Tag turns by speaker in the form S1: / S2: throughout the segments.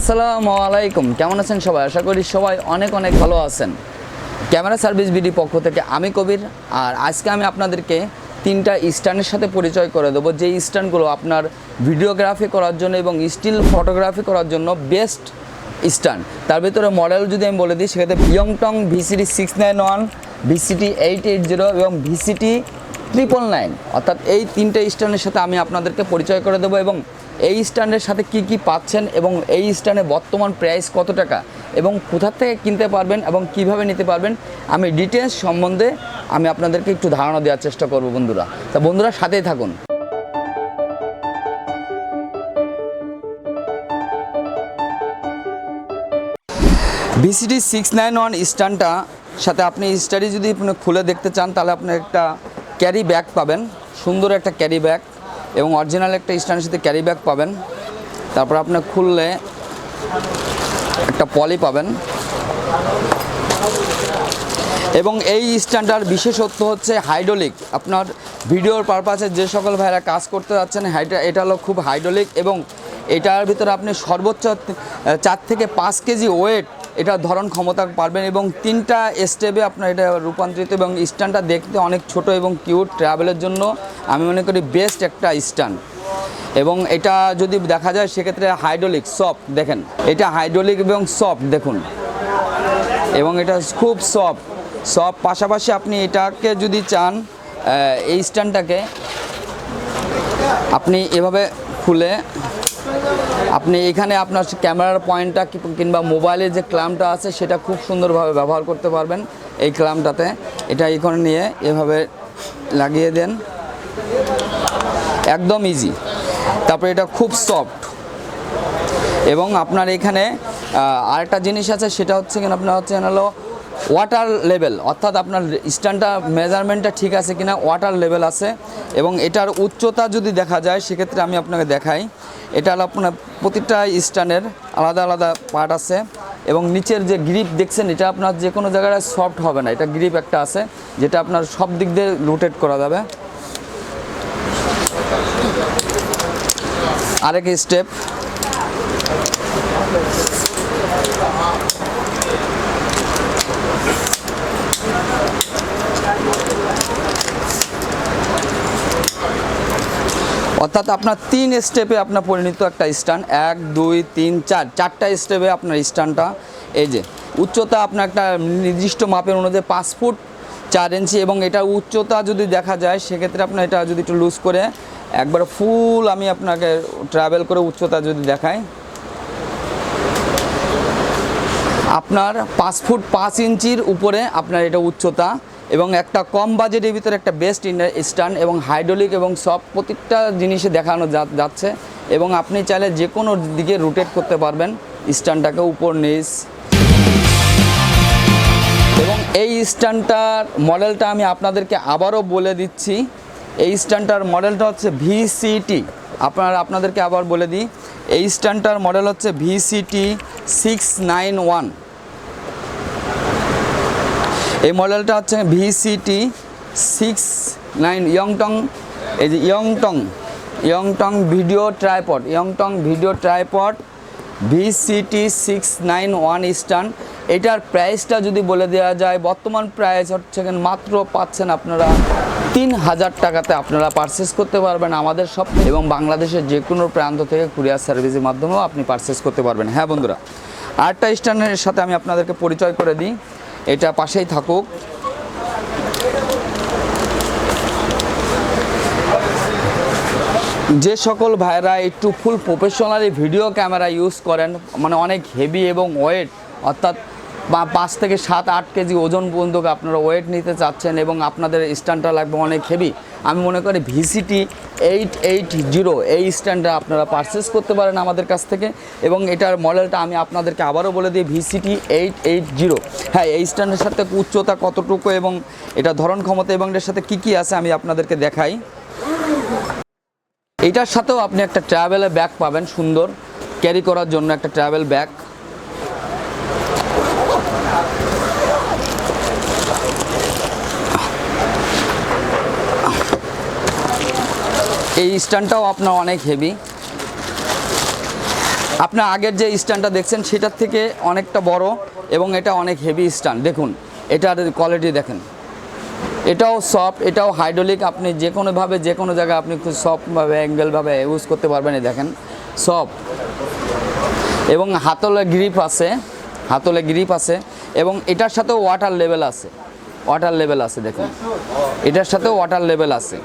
S1: আসসালামু আলাইকুম। কেমন আছেন সবাই? আশা করি সবাই অনেক অনেক ভালো আছেন। ক্যামেরা সার্ভিস বিডি পক্ষ থেকে আমি কবির, আর আজকে আমি আপনাদেরকে তিনটা স্ট্যান্ডের সাথে পরিচয় করে দেবো, যে স্ট্যান্ডগুলো আপনার ভিডিওগ্রাফি করার জন্য এবং স্টিল ফটোগ্রাফি করার জন্য বেস্ট স্ট্যান্ড। তার ভিতরে মডেল যদি আমি বলে দিই, সেক্ষেত্রে Yunteng VCT six nine one VCT eight eight zero এবং ভিসিটি ট্রিপল নাইন অর্থাৎ এই তিনটে স্ট্যান্ডের সাথে আমি আপনাদেরকে পরিচয় করে দেবো এবং এই স্ট্যান্ডের সাথে কি কি পাচ্ছেন এবং এই স্ট্যান্ডে বর্তমান প্রাইস কত টাকা এবং কোথা থেকে কিনতে পারবেন এবং কীভাবে নিতে পারবেন, আমি ডিটেলস সম্বন্ধে আমি আপনাদেরকে একটু ধারণা দেওয়ার চেষ্টা করব বন্ধুরা। তা বন্ধুরা, সাথেই থাকুন। ভিসিডি সিক্স নাইন ওয়ান স্ট্যান্ডটা সাথে আপনি স্টাডি যদি আপনি খুলে দেখতে চান, তাহলে আপনি একটা ক্যারি ব্যাগ পাবেন। সুন্দর একটা ক্যারি ব্যাগ। এবং অরিজিনাল একটা স্ট্যান্ডের সাথে ক্যারি ব্যাগ পাবেন। তারপর আপনি খুললে একটা পলি পাবেন। এবং এই স্ট্যান্ডার বিশেষত্ব হচ্ছে হাইড্রোলিক। আপনার ভিডিওর পারপাসে যে সকল ভাইরা কাজ করতে যাচ্ছেন এটা হলো খুব হাইড্রোলিক এবং এটার ভিতরে আপনি সর্বোচ্চ চার থেকে পাঁচ কেজি ওয়েট এটা ধরন ক্ষমতা পারবেন এবং তিনটা স্টেপে আপনার এটা রূপান্তরিত এবং স্ট্যান্ডটা দেখতে অনেক ছোট এবং কিউট ট্রাভেলের জন্য। আমি মনে করি বেস্ট একটা স্ট্যান্ড এবং এটা যদি দেখা যায়, সেক্ষেত্রে হাইড্রোলিক সফট দেখেন। এটা হাইড্রোলিক এবং সফট দেখুন। এবং এটা খুব সফট সব পাশাপাশি আপনি এটাকে যদি চান এই স্ট্যান্ডটাকে আপনি এভাবে খুলে, আপনি এখানে আপনার ক্যামেরার পয়েন্টটা কিংবা মোবাইলের যে ক্লামটা আছে, সেটা খুব সুন্দরভাবে ব্যবহার করতে পারবেন এই ক্লামটাতে এটা এখানে নিয়ে এভাবে লাগিয়ে দেন। একদম ইজি তারপরে এটা খুব সফট এবং আপনার এখানে আরেকটা জিনিস আছে, সেটা হচ্ছে আপনার হচ্ছে হলো ওয়াটার লেভেল অর্থাৎ আপনার স্ট্যান্ডটা মেজারমেন্টটা ঠিক আছে কিনা ওয়াটার লেভেল আছে। এবং এটার উচ্চতা যদি দেখা যায়, সেক্ষেত্রে আমি আপনাকে দেখাই। এটা হলো আপনার প্রতিটা স্ট্যান্ডের আলাদা আলাদা পার্ট আছে। এবং নিচের যে গ্রিপ দেখছেন, এটা আপনার যে কোনো জায়গায় সফট হবে না। এটা গ্রিপ একটা আছে, যেটা আপনার সব দিক দিয়ে রোটেট করা যাবে। আরেক স্টেপ অর্থাৎ আপনার তিন স্টেপে আপনার পরিণত একটা স্ট্যান্ড এক, দুই, তিন, চার। চারটা স্টেপে আপনার স্ট্যান্ডটা এই যে, উচ্চতা আপনার একটা নির্দিষ্ট মাপের অনুযায়ী পাঁচ ফুট চার ইঞ্চি এবং এটা উচ্চতা যদি দেখা যায়, সেক্ষেত্রে আপনার এটা যদি একটু লুজ করে একবার ফুল আমি আপনাকে ট্রাভেল করে উচ্চতা যদি দেখাই। আপনার পাঁচ ফুট পাঁচ ইঞ্চির উপরে আপনার এটা উচ্চতা এবং একটা কম বাজেটের ভিতরে একটা বেস্ট স্ট্যান্ড এবং হাইড্রোলিক এবং সব প্রত্যেকটা জিনিসে দেখানো যাচ্ছে এবং আপনি চাইলে যে কোনো দিকে রোটেট করতে পারবেন স্ট্যান্ডটাকে উপর নিচ। এবং এই স্ট্যান্ডটার মডেলটা আমি আপনাদেরকে আবারও বলে দিচ্ছি। এই স্ট্যান্ডটার মডেলটা হচ্ছে ভিসিটি আপনার, আপনাদেরকে আবার বলে দিই, এই স্ট্যান্ডটার মডেল হচ্ছে ভিসিটি সিক্স নাইন ওয়ান এই মডেলটা হচ্ছে ভিসিটি সিক্স নাইন ইয়ংটং এই যে Yunteng Yunteng video tripod Yunteng video tripod VCT six nine one stand এটার প্রাইসটা যদি বলে দেওয়া যায়, বর্তমান প্রাইস হচ্ছে মাত্র পাচ্ছেন আপনারা তিন হাজার টাকাতে আপনারা পারচেস করতে পারবেন আমাদের সব এবং বাংলাদেশের যে কোনো প্রান্ত থেকে কুরিয়ার সার্ভিসের মাধ্যমেও আপনি পারচেস করতে পারবেন। হ্যাঁ বন্ধুরা, আরেকটা স্ট্যান্ডের সাথে আমি আপনাদেরকে পরিচয় করে দিই। এটা পাশেই থাকুক। যে সকল ভাইরা একটু full professionally video camera use করেন মানে অনেক হেভি এবং ওয়েট অর্থাৎ বা পাঁচ থেকে সাত, আট কেজি ওজন পর্যন্ত আপনারা ওয়েট নিতে চাচ্ছেন এবং আপনাদের স্ট্যান্ডটা লাগবে অনেক হেভি আমি মনে করি ভিসিটি এইট এইট জিরো এই স্ট্যান্ডটা আপনারা পারচেস করতে পারেন আমাদের কাছ থেকে এবং এটার মডেলটা আমি আপনাদেরকে আবারও বলে দিই ভিসিটি এইট এইট জিরো হ্যাঁ এই স্ট্যান্ডের সাথে উচ্চতা কতটুকু এবং এটা ধরন ক্ষমতা এবং এটার সাথে কী কী আছে আমি আপনাদেরকে দেখাই। এটার সাথেও আপনি একটা ট্রাভেলের ব্যাগ পাবেন, সুন্দর। ক্যারি করার জন্য একটা ট্রাভেল ব্যাগ এই স্ট্যান্ডটাও আপনার অনেক হেভি আপনার আগের যে স্ট্যান্ডটা দেখছেন, সেটার থেকে অনেকটা বড় এবং এটা অনেক হেভি স্ট্যান্ড। দেখুন, এটার কোয়ালিটি দেখেন। এটাও সফট এটাও হাইড্রোলিক আপনি যে কোনোভাবে যে কোনো জায়গায় আপনি খুব সফটভাবে অ্যাঙ্গেলভাবে ইউজ করতে পারবেন দেখেন সফট এবং হাতলে গ্রিপ আছে হাতলে গ্রিপ আছে এবং এটার সাথেও ওয়াটার লেভেল আছে ওয়াটার লেভেল আছে দেখুন। এটার সাথেও ওয়াটার লেভেল আছে।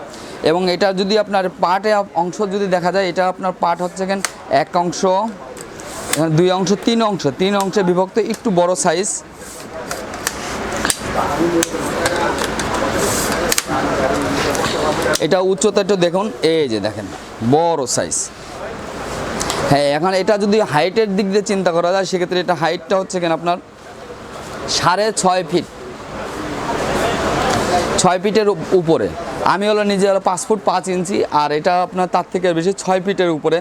S1: এবং এটা যদি আপনার পার্টে অংশ যদি দেখা যায়, এটা আপনার পার্ট হচ্ছে কেন এক অংশ দুই অংশ, তিন অংশ। তিন অংশে বিভক্ত একটু বড় সাইজ এটা উচ্চতা একটু দেখুন, এই যে দেখেন, বড় সাইজ হ্যাঁ এখন এটা যদি হাইটের দিক দিয়ে চিন্তা করা যায়, সেক্ষেত্রে এটা হাইটটা হচ্ছে কেন আপনার সাড়ে ছয় ফিট ছয় ফিটের উপরে। আমি হলো নিজে হলো পাঁচ ফুট পাঁচ ইঞ্চি, আর এটা আপনার তার থেকে বেশি ছয় ফিটের উপরে।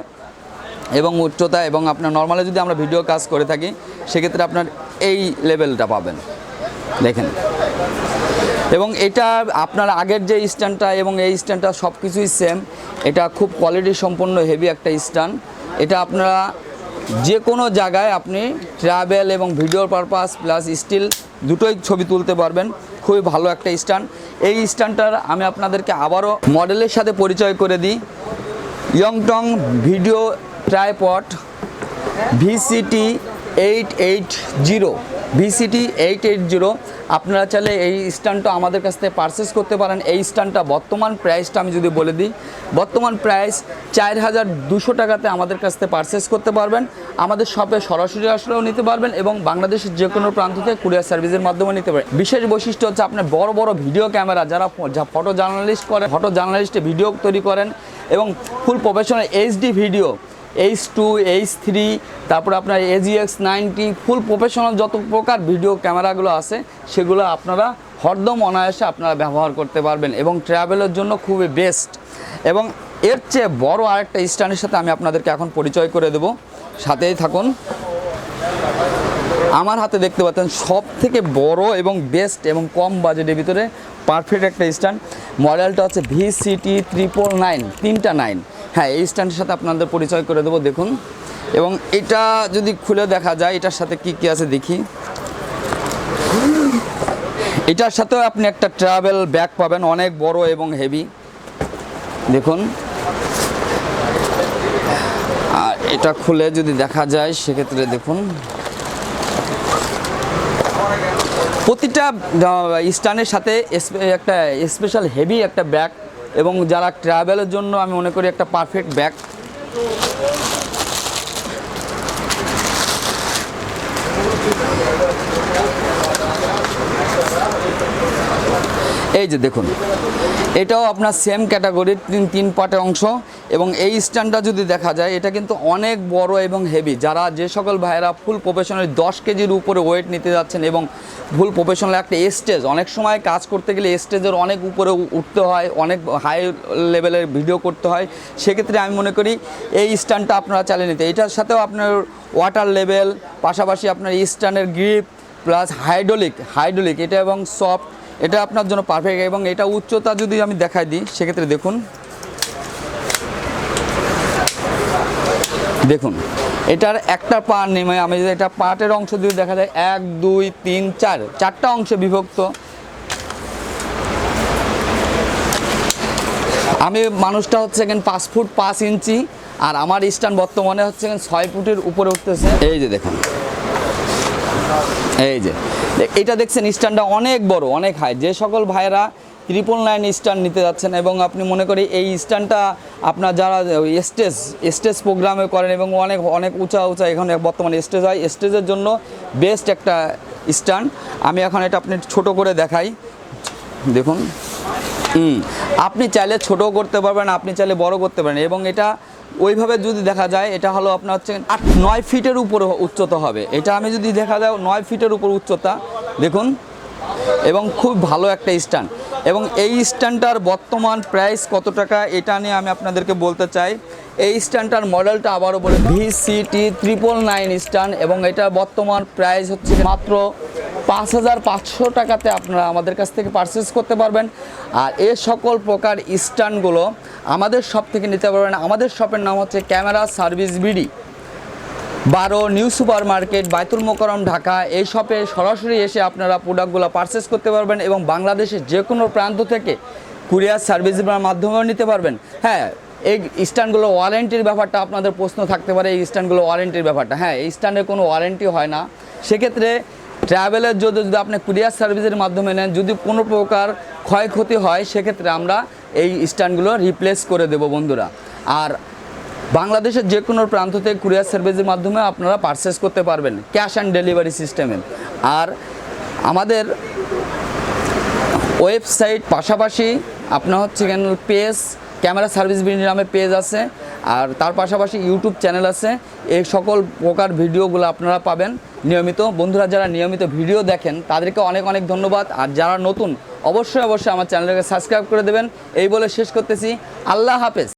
S1: এবং উচ্চতা এবং আপনার নর্মালি যদি আমরা ভিডিও কাজ করে থাকি, সেক্ষেত্রে আপনার এই লেভেলটা পাবেন। দেখেন। এবং এটা আপনার আগের যে স্ট্যান্ডটা এবং এই স্ট্যান্ডটা সব কিছুই সেম এটা খুব কোয়ালিটি সম্পন্ন হেভি একটা স্ট্যান্ড। এটা আপনারা যে কোনো জায়গায় আপনি ট্রাভেল এবং ভিডিওর পারপাস প্লাস স্টিল দুটোই ছবি তুলতে পারবেন। খুবই ভালো একটা স্ট্যান্ড। এই স্ট্যান্ডটার আমি আপনাদেরকে আবারও মডেলের সাথে পরিচয় করে দিই। Yunteng video tripod VCT eight eight zero VCT eight eight zero আপনারা চাইলে এই স্ট্যান্ডটা আমাদের কাছ থেকে পারচেস করতে পারেন। এই স্ট্যান্ডটা বর্তমান প্রাইসটা আমি যদি বলে দিই, বর্তমান প্রাইস চার হাজার দুশো টাকাতে আমাদের কাছ থেকে পারচেস করতে পারবেন। আমাদের শপে সরাসরি আসলেও নিতে পারবেন এবং বাংলাদেশের যে কোনো প্রান্ত থেকে কুরিয়ার সার্ভিসের মাধ্যমে নিতে পারেন বিশেষ বৈশিষ্ট্য হচ্ছে আপনার বড় বড় ভিডিও ক্যামেরা যারা ফটো জার্নালিস্ট করে ফটো জার্নালিস্টে ভিডিও তৈরি করেন এবং full professional HD video H two H three তারপরে আপনার এজিএক্স নাইনটি ফুল প্রফেশনাল যত প্রকার ভিডিও ক্যামেরাগুলো আছে, সেগুলো আপনারা হরদম অনায়াসে আপনারা ব্যবহার করতে পারবেন এবং ট্রাভেলের জন্য খুবই বেস্ট এবং এর চেয়ে বড় আরেকটা স্ট্যান্ডের সাথে আমি আপনাদেরকে এখন পরিচয় করে দেব। সাথেই থাকুন। আমার হাতে দেখতে পাচ্ছেন সব থেকে বড় এবং বেস্ট এবং কম বাজেটের ভিতরে পারফেক্ট একটা স্ট্যান্ড। মডেলটা হচ্ছে V C T triple nine তিনটা নাইন হ্যাঁ এই স্ট্যান্ডের সাথে আপনাদের পরিচয় করে দেবো, দেখুন। এবং এটা যদি খুলে দেখা যায়, এটার সাথে কি কি আছে দেখি। এটার সাথেও আপনি একটা ট্রাভেল ব্যাগ পাবেন, অনেক বড় এবং হেভি দেখুন। আর এটা খুলে যদি দেখা যায়, সেক্ষেত্রে দেখুন। প্রতিটা স্টানের সাথে একটা স্পেশাল হেভি একটা ব্যাগ এবং যারা ট্রাভেলের জন্য আমি মনে করি একটা পারফেক্ট ব্যাগ। এই যে দেখুন, এটাও আপনার সেম ক্যাটাগরির তিন তিন পার্টের অংশ। এবং এই স্ট্যান্ডটা যদি দেখা যায়, এটা কিন্তু অনেক বড় এবং হেভি যারা যে সকল ভাইয়েরা ফুল প্রফেশনাল দশ কেজির উপরে ওয়েট নিতে যাচ্ছেন এবং ফুল প্রফেশনাল একটা স্টেজ অনেক সময় কাজ করতে গেলে স্টেজের অনেক উপরে উঠতে হয়, অনেক হাই লেভেলের ভিডিও করতে হয়। সেক্ষেত্রে আমি মনে করি, এই স্ট্যান্ডটা আপনারা চালিয়ে নিতে। এটার সাথেও আপনার ওয়াটার লেভেল পাশাপাশি আপনার স্ট্যান্ডের গ্রিপ প্লাস হাইড্রোলিক হাইড্রোলিক এটা এবং সফট এটা আপনার জন্য পারফেক্ট এবং এটা উচ্চতা যদি আমি দেখাই দিই, সেক্ষেত্রে দেখুন। দেখুন, এটার একটা পা নেমে আমি যদি এটা পাটের অংশ যদি দেখা যায়, এক, দুই, তিন, চার, চারটা অংশে বিভক্ত। আমি মানুষটা হচ্ছে এখানে পাঁচ ফুট পাঁচ ইঞ্চি, আর আমার স্ট্যান্ড বর্তমানে হচ্ছে এখানে ছয় ফুটের উপরে উঠতেছে। এই যে দেখুন এই যে এটা দেখছেন স্ট্যান্ডটা অনেক বড়, অনেক হাই যে সকল ভাইয়েরা ত্রিপল নাইন স্ট্যান্ড নিতে যাচ্ছেন এবং আপনি মনে করি এই স্ট্যান্ডটা আপনার যারা স্টেজ স্টেজ প্রোগ্রামে করেন এবং অনেক অনেক উঁচা উঁচা এখানে বর্তমানে স্টেজ হয় স্টেজের জন্য বেস্ট একটা স্ট্যান্ড আমি এখন এটা আপনি ছোট করে দেখাই। দেখুন। আপনি চাইলে ছোটও করতে পারবেন, আপনি চাইলে বড় করতে পারেন এবং এটা ওইভাবে যদি দেখা যায়, এটা হলো আপনার হচ্ছে আট, নয় ফিটের উপরে উচ্চতা হবে। এটা আমি যদি দেখা যায়, নয় ফিটের উপর উচ্চতা, দেখুন, এবং খুব ভালো একটা স্ট্যান্ড। এবং এই স্ট্যান্ডটার বর্তমান প্রাইস কত টাকা, এটা নিয়ে আমি আপনাদেরকে বলতে চাই। এই স্ট্যান্ডটার মডেলটা আবারও বলে V C T triple nine stand, এবং এটার বর্তমান প্রাইস হচ্ছে মাত্র পাঁচ হাজার পাঁচশো টাকাতে আপনারা আমাদের কাছ থেকে পারচেস করতে পারবেন। আর এ সকল প্রকার স্ট্যান্ডগুলো আমাদের শপ থেকে নিতে পারবেন। আমাদের শপের নাম হচ্ছে ক্যামেরা সার্ভিস বিডি। বারো, new super market Baitul Mukarram Dhaka. এই শপে সরাসরি এসে আপনারা প্রোডাক্টগুলো পারচেস করতে পারবেন এবং বাংলাদেশের যে কোনো প্রান্ত থেকে কুরিয়ার সার্ভিসের মাধ্যমেও নিতে পারবেন। হ্যাঁ এই স্ট্যান্ডগুলো ওয়ারেন্টির ব্যাপারটা আপনাদের প্রশ্ন থাকতে পারে। এই স্ট্যান্ডগুলো ওয়ারেন্টির ব্যাপারটা। হ্যাঁ এই স্ট্যান্ডের কোনো ওয়ারেন্টি হয় না। সেক্ষেত্রে ট্রাভেলের যদি যদি আপনি কুরিয়ার সার্ভিসের মাধ্যমে নেন, যদি কোনো প্রকার ক্ষয়ক্ষতি হয়, সেক্ষেত্রে আমরা এই স্ট্যান্ডগুলো রিপ্লেস করে দেব বন্ধুরা। আর বাংলাদেশের যে কোনো প্রান্ত থেকে কুরিয়ার সার্ভিসের মাধ্যমে আপনারা পারচেস করতে পারবেন ক্যাশ অ্যান্ড ডেলিভারি সিস্টেমে আর আমাদের ওয়েবসাইট পাশাপাশি আপনার হচ্ছে কেন পেজ ক্যামেরা সার্ভিস নামে পেজ আছে। আর তার পাশাপাশি ইউটিউব চ্যানেল আছে। এই সকল প্রকার ভিডিওগুলো আপনারা পাবেন নিয়মিত। বন্ধুরা, যারা নিয়মিত ভিডিও দেখেন, তাদেরকে অনেক অনেক ধন্যবাদ। আর যারা নতুন, অবশ্যই অবশ্যই আমার চ্যানেলকে সাবস্ক্রাইব করে দেবেন। এই বলে শেষ করতেছি। আল্লাহ হাফেজ।